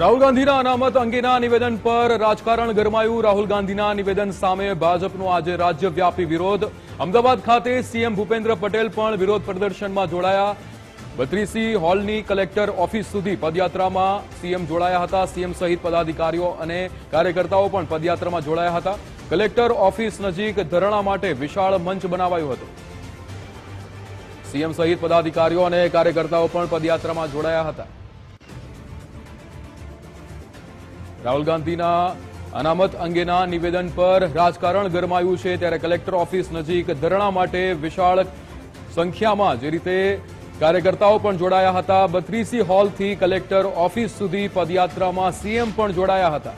રાહુલ ગાંધીના અનામત અંગેના નિવેદન પર રાજકારણ ગરમાયું. રાહુલ ગાંધીના નિવેદન સામે ભાજપનો આજે રાજ્યવ્યાપી વિરોધ. અમદાવાદ ખાતે સીએમ ભૂપેન્દ્ર પટેલ પણ વિરોધ પ્રદર્શનમાં જોડાયા. બત્રીસી હોલની કલેક્ટર ઓફિસ સુધી પદયાત્રામાં સીએમ જોડાયા હતા. સીએમ સહિત પદાધિકારીઓ અને કાર્યકર્તાઓ પણ પદયાત્રામાં જોડાયા હતા. કલેક્ટર ઓફિસ નજીક ધરણા માટે વિશાળ મંચ બનાવાયું હતું. સીએમ સહિત પદાધિકારીઓ અને કાર્યકર્તાઓ પણ પદયાત્રામાં જોડાયા હતા. રાહુલ ગાંધીના અનામત અંગેના નિવેદન પર રાજકારણ ગરમાયું છે ત્યારે કલેક્ટર ઓફિસ નજીક ધરણા માટે વિશાળ સંખ્યામાં જે રીતે કાર્યકર્તાઓ પણ જોડાયા હતા, બત્રીસી હોલથી કલેક્ટર ઓફિસ સુધી પદયાત્રામાં સીએમ પણ જોડાયા હતા.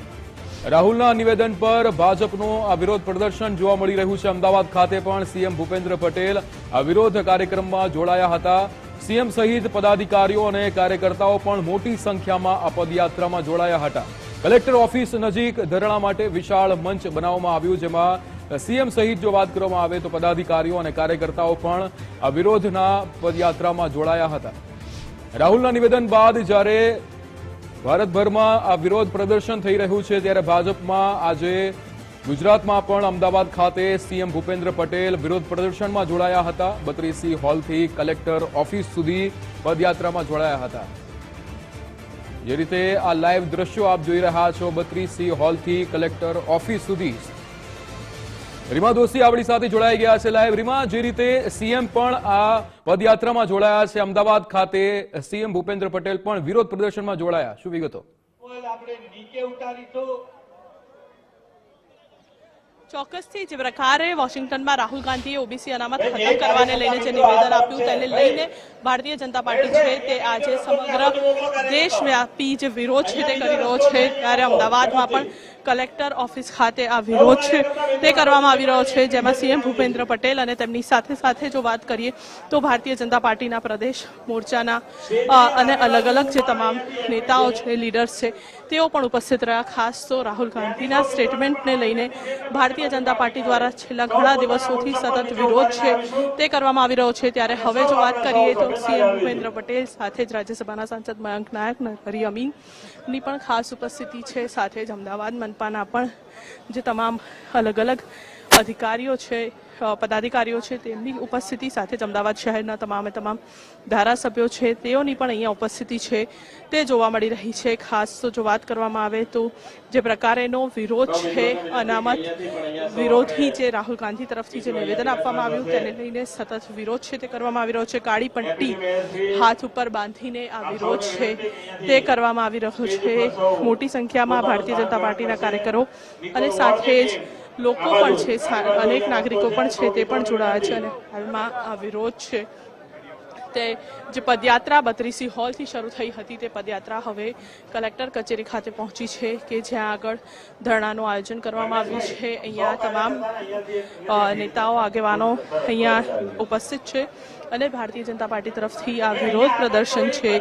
રાહુલના નિવેદન પર ભાજપનું આ વિરોધ પ્રદર્શન જોવા મળી રહ્યું છે. અમદાવાદ ખાતે પણ સીએમ ભૂપેન્દ્ર પટેલ આ વિરોધ કાર્યક્રમમાં જોડાયા હતા. સીએમ સહિત પદાધિકારીઓ અને કાર્યકર્તાઓ પણ મોટી સંખ્યામાં આ પદયાત્રામાં જોડાયા હતા. કલેક્ટર ઓફિસ નજીક ધરણા માટે વિશાળ મંચ બનાવવામાં આવ્યું, જેમાં સીએમ સહિત જો વાત કરવામાં આવે તો પદાધિકારીઓ અને કાર્યકર્તાઓ પણ વિરોધના પદયાત્રામાં જોડાયા હતા. રાહુલના નિવેદન બાદ જ્યારે ભારતભરમાં આ વિરોધ પ્રદર્શન થઈ રહ્યું છે, ત્યારે ભાજપમાં આજે ગુજરાતમાં પણ અમદાવાદ ખાતે સીએમ ભૂપેન્દ્ર પટેલ વિરોધ પ્રદર્શનમાં જોડાયા હતા. બત્રીસી હોલથી કલેક્ટર ઓફિસ સુધી પદયાત્રામાં જોડાયા હતા. જે રીતે આ લાઈવ દ્રશ્યો આપ જોઈ રહ્યા છો બત્રીસી હોલથી કલેક્ટર ઓફિસ સુધી. રીમા દોશી આપણી સાથે જોડાઈ ગયા છે લાઈવ. રીમા, જે રીતે સીએમ પણ આ પદયાત્રામાં જોડાયા છે, અમદાવાદ ખાતે સીએમ ભૂપેન્દ્ર પટેલ પણ વિરોધ પ્રદર્શનમાં જોડાયા. શું વિગતો? આપણે નીચે ઉતારીશું. ચોક્કસથી જે પ્રકારે વોશિંગ્ટનમાં રાહુલ ગાંધીએ ઓબીસી અનામત ખતમ કરવાને લઈને જે નિવેદન આપ્યું તેને લઈને ભારતીય જનતા પાર્ટી છે તે આજે સમગ્ર દેશવ્યાપી જે વિરોધ છે તે કરી રહ્યો છે. ત્યારે અમદાવાદમાં પણ કલેક્ટર ઓફિસ ખાતે આ વિરોધ છે. તે કરવામાં આવી રહ્યો છે. જેમાં સીએમ ભૂપેન્દ્ર પટેલ અને તેમની સાથે સાથે જો વાત કરીએ તો ભારતીય જનતા પાર્ટીના પ્રદેશ મોરચાના અને અલગ અલગ જે તમામ નેતાઓ છે, લીડર્સ છે, તેઓ પણ ઉપસ્થિત રહ્યા. ખાસ તો રાહુલ ગાંધીના સ્ટેટમેન્ટને લઈને ભારતીય જનતા પાર્ટી દ્વારા છેલ્લા ઘણા દિવસોથી સતત વિરોધ છે. તે કરવામાં આવી રહ્યો છે. ત્યારે હવે જો વાત કરીએ તો સીએમ ભૂપેન્દ્ર પટેલ સાથે જ રાજ્યસભાના સાંસદ મયંક નાયક નરહરી અમીનની પણ ખાસ ઉપસ્થિતિ છે. સાથે જ અમદાવાદ મનપાના પણ જે તમામ અલગ અલગ અધિકારીઓ છે પદાધિકારીઓ છે, તેમની ઉપસ્થિતિ સાથે જ અમદાવાદ શહેરના તમામે તમામ ધારાસભ્યો છે, તેઓની પણ અહીંયા ઉપસ્થિતિ છે, તે જોવા મળી રહી છે. ખાસ તો જો વાત કરવામાં આવે તો જે પ્રકારેનો વિરોધ છે, અનામત વિરોધી જે રાહુલ ગાંધી તરફથી જે નિવેદન આપવામાં આવ્યું, તેને લઈને સતત વિરોધ છે, તે કરવામાં આવી રહ્યો છે. કાળી પટ્ટી હાથ ઉપર બાંધીને આ વિરોધ છે, તે કરવામાં આવી રહ્યો છે. મોટી સંખ્યામાં ભારતીય જનતા પાર્ટીના કાર્યકરો અને સાથે જ લોકો પણ છે, અનેક નાગરિકો પણ છે, તે પણ જોડાયા છે અને હાલમાં આ વિરોધ છે. તે જે પદયાત્રા બત્રીસી હોલથી શરૂ થઈ હતી તે પદયાત્રા હવે કલેક્ટર કચેરી ખાતે પહોંચી છે કે જ્યાં આગળ ધરણાનું આયોજન કરવામાં આવ્યું છે. અહીંયા તમામ નેતાઓ, આગેવાનો અહીંયા ઉપસ્થિત છે અને ભારતીય જનતા પાર્ટી તરફથી આ વિરોધ પ્રદર્શન છે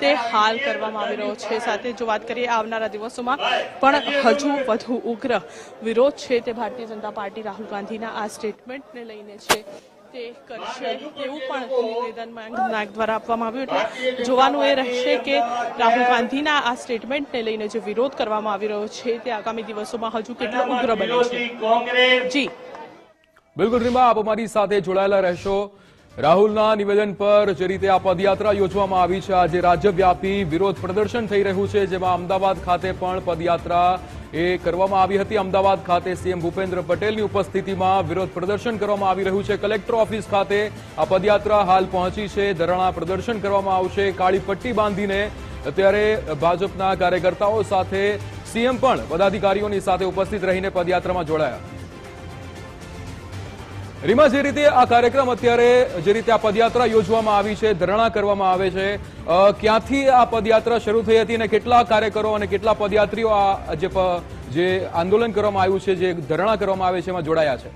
તે હાલ કરવામાં આવી રહ્યો છે. સાથે જો વાત કરીએ આવનારા દિવસોમાં પણ હજુ વધુ ઉગ્ર વિરોધ છે તે ભારતીય જનતા પાર્ટી રાહુલ ગાંધીના આ સ્ટેટમેન્ટને લઈને છે. તે કરશે તેવું પણ નિવેદન દ્વારા આપવામાં આવ્યું એટલે જોવાનું એ રહેશે કે રાહુલ ગાંધીના આ સ્ટેટમેન્ટને લઈને જે વિરોધ કરવામાં આવી રહ્યો છે તે આગામી દિવસોમાં હજુ કેટલો ઉગ્ર બને છે? જી. બિલકુલ રીમા આપ અમારી સાથે જોડાયેલા રહેશો. રાહુલના નિવેદન પર જે રીતે આ પદયાત્રા યોજવામાં આવી છે. આજે રાજ્યવ્યાપી વિરોધ પ્રદર્શન થઈ રહ્યું છે, જેમાં અમદાવાદ ખાતે પણ પદયાત્રા એ કરવામાં આવી હતી. અમદાવાદ ખાતે સીએમ ભૂપેન્દ્ર પટેલની ઉપસ્થિતિમાં વિરોધ પ્રદર્શન કરવામાં આવી રહ્યું છે. કલેક્ટર ઓફિસ ખાતે આ પદયાત્રા હાલ પહોંચી છે. ધરણા પ્રદર્શન કરવામાં આવશે. કાળી પટ્ટી બાંધીને અત્યારે ભાજપના કાર્યકર્તાઓ સાથે સીએમ પણ પદાધિકારીઓની સાથે ઉપસ્થિત રહીને પદયાત્રામાં જોડાયા. રીમા, જે રીતે આ કાર્યક્રમ અત્યારે જે રીતે આ પદયાત્રા યોજવામાં આવી છે, ધરણા કરવામાં આવે છે ક્યાંથી આ પદયાત્રા શરૂ થઈ હતી અને કેટલા કાર્યકરો અને કેટલા પદયાત્રીઓ આ જે જે આંદોલન કરવામાં આવ્યું છે, જે ધરણા કરવામાં આવે છે, એમાં જોડાયા છે?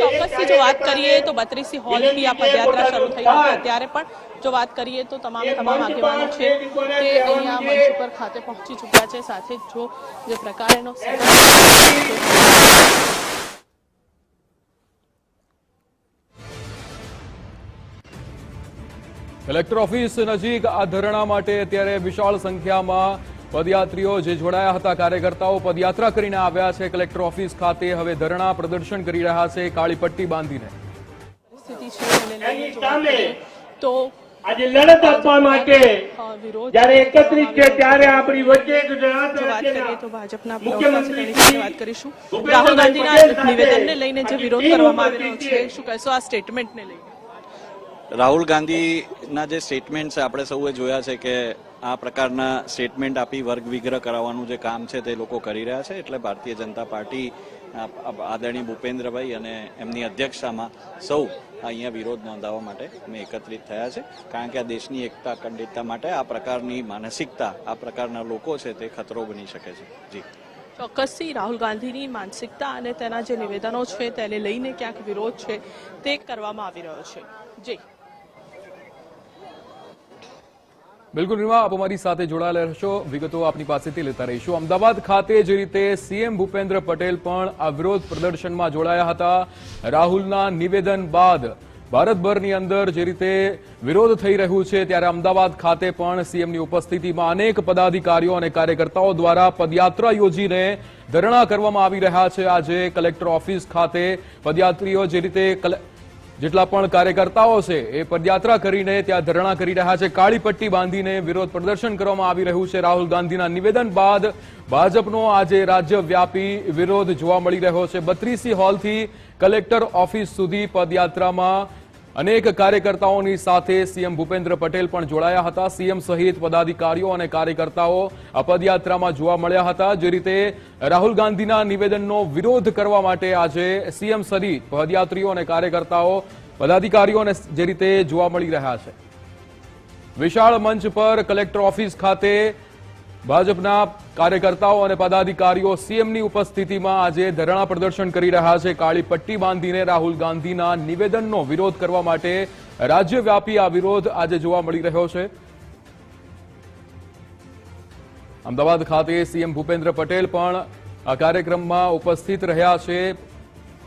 ચોક્કસથી જો વાત કરીએ તો બત્રીસી હોલથી આ પદયાત્રા શરૂ થઈ હતી અત્યારે પણ. જો વાત કરીએ તો તમામ તમામ આગેવાનો છે તે અહીંયા મંચ ઉપર ખાતે પહોંચી ચૂક્યા છે. સાથે જ જો જે પ્રકારનો કલેક્ટર ઓફિસ નજીક આ ધરણા માટે અત્યારે વિશાળ સંખ્યામાં પદયાત્રીઓ જે જોડાયા હતા કાર્યકર્તાઓ પદયાત્રા કરીને આવ્યા છે. કલેક્ટર ઓફિસ ખાતે હવે ધરણા પ્રદર્શન કરી રહ્યા છે કાળી પટ્ટી બાંધીને. તો આજે લડત આપવા માટે જયારે એકત્રિત છે ત્યારે આપણી વચ્ચે વાત કરીએ તો ભાજપના પ્રવક્તા છે તેની મુખ્યમંત્રી વાત કરીશું. રાહુલ ગાંધીના નિવેદનને લઈને જે વિરોધ કરવામાં આવી રહ્યો છે શું કહેશો? આ સ્ટેટમેન્ટને લઈને. રાહુલ ગાંધીના જે સ્ટેટમેન્ટ છે આપણે સૌએ જોયા છે કે આ પ્રકારના સ્ટેટમેન્ટ આપી વર્ગ વિગ્રહ કરાવવાનું જે કામ છે તે લોકો કરી રહ્યા છે. એટલે ભારતીય જનતા પાર્ટી આદરણીય ભૂપેન્દ્રભાઈ અને એમની અધ્યક્ષતામાં સૌ અહીંયા વિરોધ નોંધાવવા માટે અમે એકત્રિત થયા છે. કારણ કે આ દેશની એકતા અખંડિતતા માટે આ પ્રકારની માનસિકતા, આ પ્રકારના લોકો છે તે ખતરો બની શકે છે. જી. ચોક્કસથી રાહુલ ગાંધીની માનસિકતા અને તેના જે નિવેદનો છે તેને લઈને ક્યાંક વિરોધ છે તે કરવામાં આવી રહ્યો છે. જી. બિલકુલ રીમા આપ અમારી સાથે જોડાયેલા રહેશો. વિગતો આપની પાસેથી લેતા રહીશું. અમદાવાદ ખાતે જે રીતે સીએમ ભૂપેન્દ્ર પટેલ પણ આ વિરોધ પ્રદર્શનમાં જોડાયા હતા, રાહુલના નિવેદન બાદ ભારતભરની અંદર જે રીતે વિરોધ થઈ રહ્યું છે, ત્યારે અમદાવાદ ખાતે પણ સીએમની ઉપસ્થિતિમાં અનેક પદાધિકારીઓ અને કાર્યકર્તાઓ દ્વારા પદયાત્રા યોજીને ધરણા કરવામાં આવી રહ્યા છે. આજે કલેક્ટર ઓફિસ ખાતે પદયાત્રીઓ જે રીતે જેટલા પણ કાર્યકર્તાઓ છે, એ પદયાત્રા કરીને ત્યાં ધરણા કરી રહ્યા છે. કાળી પટ્ટી બાંધીને વિરોધ પ્રદર્શન કરવામાં આવી રહ્યું છે. રાહુલ ગાંધીના નિવેદન બાદ ભાજપનો આજે રાજ્યવ્યાપી વિરોધ જોવા મળી રહ્યો છે. બત્રીસી હોલથી કલેક્ટર ઓફિસ સુધી પદયાત્રામાં અનેક કાર્યકર્તાઓની સાથે સીએમ ભૂપેન્દ્ર પટેલ પણ જોડાયા હતા. સીએમ સહિત પદાધિકારીઓ અને કાર્યકર્તાઓ આ પદયાત્રામાં જોવા મળ્યા હતા. જે રીતે રાહુલ ગાંધીના નિવેદનનો વિરોધ કરવા માટે આજે સીએમ સહિત પદયાત્રીઓ અને કાર્યકર્તાઓ પદાધિકારીઓને જે રીતે જોવા મળી રહ્યા છે. વિશાળ મંચ પર કલેક્ટર ઓફિસ ખાતે ભાજપના કાર્યકર્તાઓ અને પદાધિકારીઓ સીએમની ઉપસ્થિતિમાં આજે ધરણા પ્રદર્શન કરી રહ્યા છે. કાળી પટ્ટી બાંધીને રાહુલ ગાંધીના નિવેદનનો વિરોધ કરવા માટે રાજ્યવ્યાપી આ વિરોધ આજે જોવા મળી રહ્યો છે. અમદાવાદ ખાતે સીએમ ભૂપેન્દ્ર પટેલ પણ આ કાર્યક્રમમાં ઉપસ્થિત રહ્યા છે.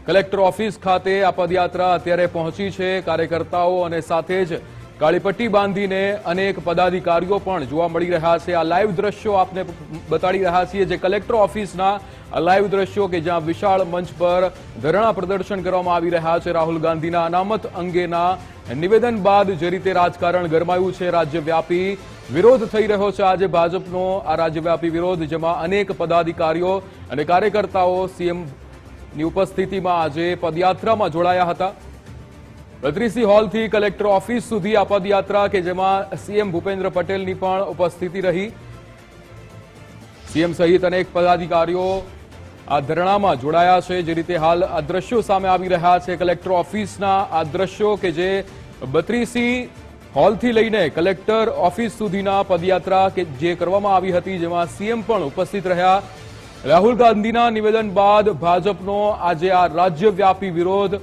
કલેક્ટર ઓફિસ ખાતે આ પદયાત્રા અત્યારે પહોંચી છે. કાર્યકર્તાઓ અને સાથે જ કાળીપટ્ટી બાંધીને અનેક પદાધિકારીઓ પણ જોવા મળી રહ્યા છે. આ લાઈવ દ્રશ્યો આપને બતાડી રહ્યા છીએ જે કલેક્ટર ઓફિસના લાઈવ દ્રશ્યો કે જ્યાં વિશાળ મંચ પર ધરણા પ્રદર્શન કરવામાં આવી રહ્યા છે. રાહુલ ગાંધીના અનામત અંગેના નિવેદન બાદ જે રીતે રાજકારણ ગરમાયું છે, રાજ્યવ્યાપી વિરોધ થઈ રહ્યો છે. આજે ભાજપનો આ રાજ્યવ્યાપી વિરોધ, જેમાં અનેક પદાધિકારીઓ અને કાર્યકર્તાઓ સીએમની ઉપસ્થિતિમાં આજે પદયાત્રામાં જોડાયા હતા. બત્રીસી હોલથી કલેક્ટર ઓફિસ સુધી પદયાત્રા કે જેમાં સીએમ ભૂપેન્દ્ર પટેલની પણ ઉપસ્થિતિ રહી. સીએમ સહિત અનેક પદાધિકારીઓ આ ધરણામાં જોડાયા છે, જે રીતે હાલ આ દ્રશ્યો સામે આવી રહ્યા છે. કલેક્ટર ઓફિસના આ દ્રશ્યો કે જે બત્રીસી હોલથી લઈને કલેક્ટર ઓફિસ સુધીના પદયાત્રા કે જે કરવામાં આવી હતી, જેમાં સીએમ પણ ઉપસ્થિત રહ્યા. રાહુલ ગાંધીના નિવેદન બાદ ભાજપનો આજે આ રાજ્યવ્યાપી વિરોધ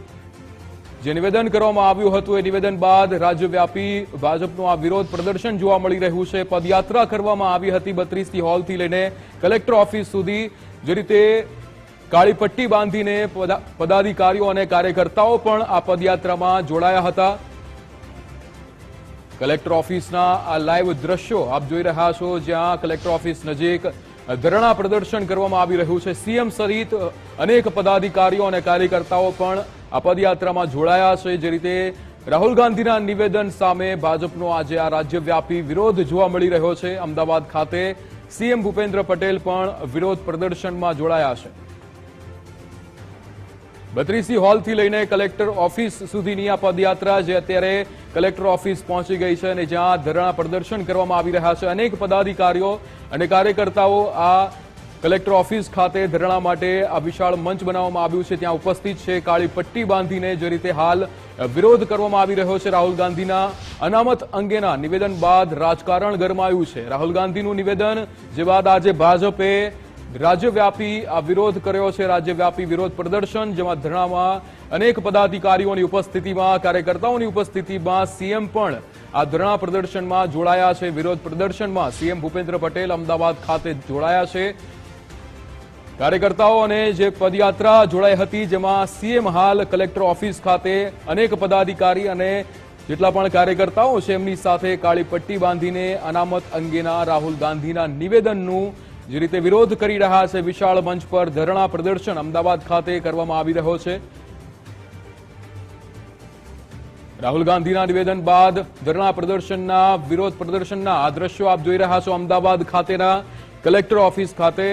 જે નિવેદન કરવામાં આવ્યું હતું, એ નિવેદન બાદ રાજ્યવ્યાપી ભાજપનું આ વિરોધ પ્રદર્શન જોવા મળી રહ્યું છે. પદયાત્રા કરવામાં આવી હતી બત્રીસથી હોલથી લઈને કલેક્ટર ઓફિસ સુધી. જે રીતે કાળી પટ્ટી બાંધીને પદા- પદાધિકારીઓ અને કાર્યકર્તાઓ પણ આ પદયાત્રામાં જોડાયા હતા. કલેક્ટર ઓફિસના આ લાઈવ દ્રશ્યો આપ જોઈ રહ્યા છો, જ્યાં કલેક્ટર ઓફિસ નજીક ધરણા પ્રદર્શન કરવામાં આવી રહ્યું છે. સીએમ સહિત અનેક પદાધિકારીઓ અને કાર્યકર્તાઓ પણ આ પદયાત્રામાં જોડાયા છે. જે રીતે રાહુલ ગાંધીના નિવેદન સામે ભાજપનો આજે આ રાજ્યવ્યાપી વિરોધ જોવા મળી રહ્યો છે. અમદાવાદ ખાતે સીએમ ભૂપેન્દ્ર પટેલ પણ વિરોધ પ્રદર્શનમાં જોડાયા છે. બત્રીસી હોલથી લઈને કલેક્ટર ઓફિસ સુધીની આ પદયાત્રા જે અત્યારે કલેક્ટર ઓફિસ પહોંચી ગઈ છે અને જ્યાં ધરણા પ્રદર્શન કરવામાં આવી રહ્યા છે, અનેક પદાધિકારીઓ અને કાર્યકર્તાઓ આ કલેક્ટર ઓફિસ ખાતે ધરણા માટે આ વિશાળ મંચ બનાવવામાં આવ્યું છે. ત્યાં ઉપસ્થિત છે કાળી પટ્ટી બાંધીને જે રીતે હાલ વિરોધ કરવામાં આવી રહ્યો છે રાહુલ ગાંધીના અનામત અંગેના નિવેદન બાદ રાજકારણ ગરમાયું છે. રાહુલ ગાંધીનું નિવેદન જે બાદ આજે ભાજપે રાજ્યવ્યાપી આ વિરોધ કર્યો છે. રાજ્યવ્યાપી વિરોધ પ્રદર્શન, જેમાં ધરણામાં અનેક પદાધિકારીઓની ઉપસ્થિતિમાં, કાર્યકર્તાઓની ઉપસ્થિતિમાં સીએમ પણ આ ધરણા પ્રદર્શનમાં જોડાયા છે. વિરોધ પ્રદર્શનમાં સીએમ ભૂપેન્દ્ર પટેલ અમદાવાદ ખાતે જોડાયા છે. કાર્યકર્તાઓ અને જે પદયાત્રા જોડાઈ હતી, જેમાં સીએમ હાલ કલેક્ટર ઓફિસ ખાતે અનેક પદાધિકારી અને જેટલા પણ કાર્યકર્તાઓ છે, એમની સાથે કાળી પટ્ટી બાંધીને અનામત અંગેના રાહુલ ગાંધીના નિવેદનનું જે રીતે વિરોધ કરી રહ્યા છે, વિશાળ મંચ પર ધરણા પ્રદર્શન અમદાવાદ ખાતે કરવામાં આવી રહ્યો છે. રાહુલ ગાંધીના નિવેદન બાદ ધરણા પ્રદર્શનના, વિરોધ પ્રદર્શનના આ દ્રશ્યો આપ જોઈ રહ્યા છો અમદાવાદ ખાતેના કલેક્ટર ઓફિસ ખાતે.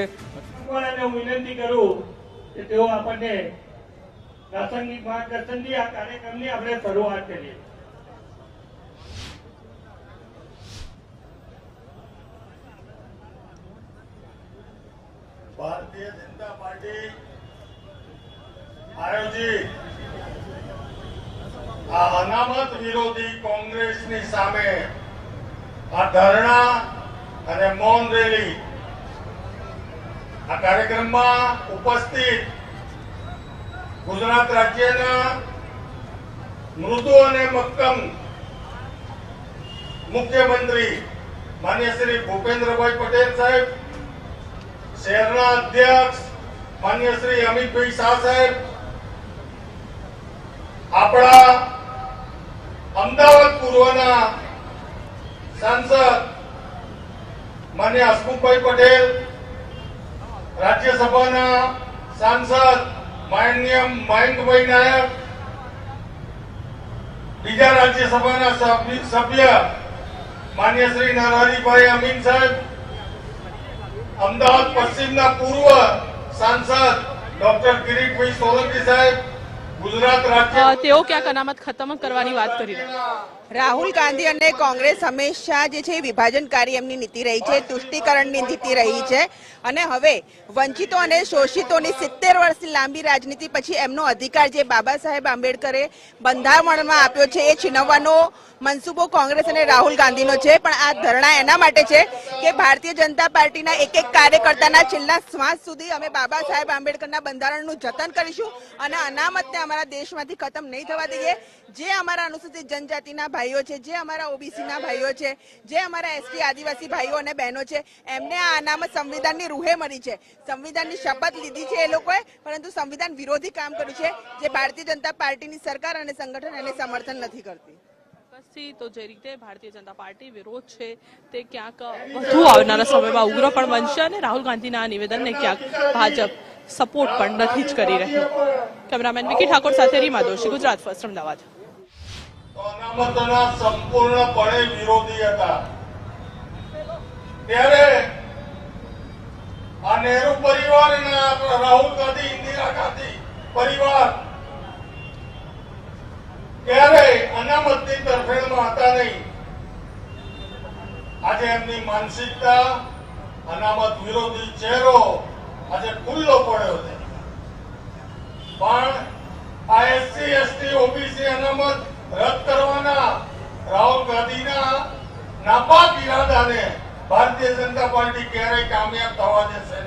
હું વિનંતી કરું કે તેઓ આપણને પ્રાસંગિક આપણે શરૂઆત કરીએ. ભારતીય જનતા પાર્ટી આયોજિત આ અનામત વિરોધી કોંગ્રેસની સામે આ ધરણા અને મૌન રેલી આ કાર્યક્રમમાં ઉપસ્થિત ગુજરાત રાજ્યના મૃદુ અને મક્કમ મુખ્યમંત્રી માન્ય શ્રી ભૂપેન્દ્રભાઈ પટેલ સાહેબ શહેરના અધ્યક્ષ માન્ય શ્રી અમિતભાઈ શાહ સાહેબ, આપણા અમદાવાદ પૂર્વના સાંસદ માન્ય હસમુખભાઈ પટેલ, રાજ્યસભાના સાંસદ માન્ય મયંકભાઈ નાયક, બીજા રાજ્યસભાના સભ્ય- માન્ય શ્રી નરહરિભાઈ અમીન સાહેબ અમદાવાદ પશ્ચિમના પૂર્વ સાંસદ ડોક્ટર કિરીટભાઈ સોલંકી સાહેબ તેઓ ક્યાંક અનામત ખતમ કરવાની વાત કરી રાહુલ ગાંધી અને કોંગ્રેસ હંમેશા જે છે વિભાજનકારી એમની નીતિ રહી છે તુષ્ટિકરણની નીતિ રહી છે. અને હવે વંચિતો અને શોષિતોની સિત્તેર વર્ષની લાંબી રાજનીતિ પછી એમનો અધિકાર જે બાબા સાહેબ આંબેડકરે બંધારણમાં આપ્યો છે એ છીનવવાનો મનસુબો કોંગ્રેસ અને રાહુલ ગાંધીનો છે. પણ આ ધરણા એના માટે છે કે ભારતીય જનતા પાર્ટીના એક એક કાર્યકર્તાના છેલ્લા શ્વાસ સુધી અમે બાબા સાહેબ આંબેડકરના બંધારણનું જતન કરીશું અને અનામતને અમારા દેશમાંથી ખતમ નહીં થવા દઈએ. જે અમારા અનુસૂચિત જનજાતિના ભાઈઓ છે જે અમારા ઓબીસીના ભાઈઓ છે જે અમારા એસટી આદિવાસી ભાઈઓ અને બહેનો છે એમને આ અનામત સંવિધાનની રૂહે મળી છે. સંવિધાનની શપથ લીધી છે એ લોકોએ પરંતુ સંવિધાન વિરોધી કામ કર્યું છે જે ભારતીય જનતા પાર્ટીની સરકાર અને સંગઠન એને સમર્થન નથી કરતી. ચોક્કસથી તો જે રીતે ભારતીય જનતા પાર્ટી વિરોધ છે તે ક્યાંક વધુ આવનારા સમયમાં ઉગ્ર પણ બનશે અને રાહુલ ગાંધીના આ નિવેદનને ક્યાંક ભાજપ સપોર્ટ પણ નથી જ કરી રહ્યું. કેમેરામેન વિકી ઠાકોર સાથે રીમા દોશી ગુજરાત ફર્સ્ટ, અમદાવાદ. સંપૂર્ણપણે વિરોધી હતા. ત્યારે આ નેહરુ પરિવાર અને રાહુલ ગાંધી, ઇન્દિરા ગાંધી પરિવાર ત્યારે અનામતની તરફેણમાં હતા નહીં. આજે એમની માનસિકતા, અનામત વિરોધી ચહેરો આજે ખુલ્લો પડ્યો છે. પણ આ એસસી એસટી ઓબીસી અનામત રદ કરવાના રાહુલ ગાંધીના નાપાક ઈરાદાને ભારતીય જનતા પાર્ટી ક્યારેય કામયાબ થવા દેશે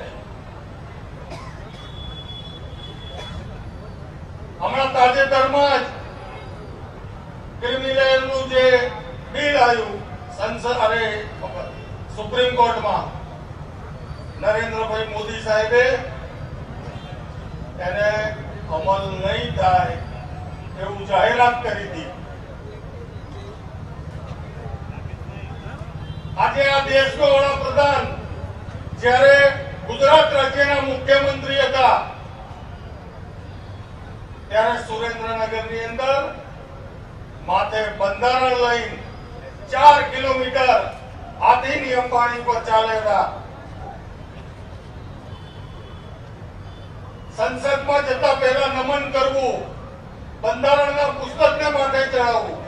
હમણાં તાજેતરમાં જ ક્રિમિનલનું જે બિલ આવ્યું, સંસદ અરે સુપ્રીમ કોર્ટમાં નરેન્દ્રભાઈ મોદી સાહેબે એને અમલ નહીં થાય એવું જાહેરાત કરી હતી. આજે આ દેશનો વડાપ્રધાન જ્યારે ગુજરાત રાજ્યના મુખ્યમંત્રી હતા, ત્યારે સુરેન્દ્રનગરની અંદર માથે બંધારણ લઈને ચાર કિલોમીટર આથી નિયમ પાણી પર ચાલેલા સંસદમાં જતા પહેલા નમન કરવું, બંધારણના પુસ્તકને માટે ચડાવવું.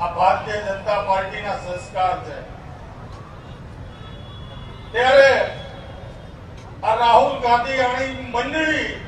આ ભારતીય જનતા પાર્ટીના સંસ્કાર છે. ત્યારે આ રાહુલ ગાંધી આની મંડળી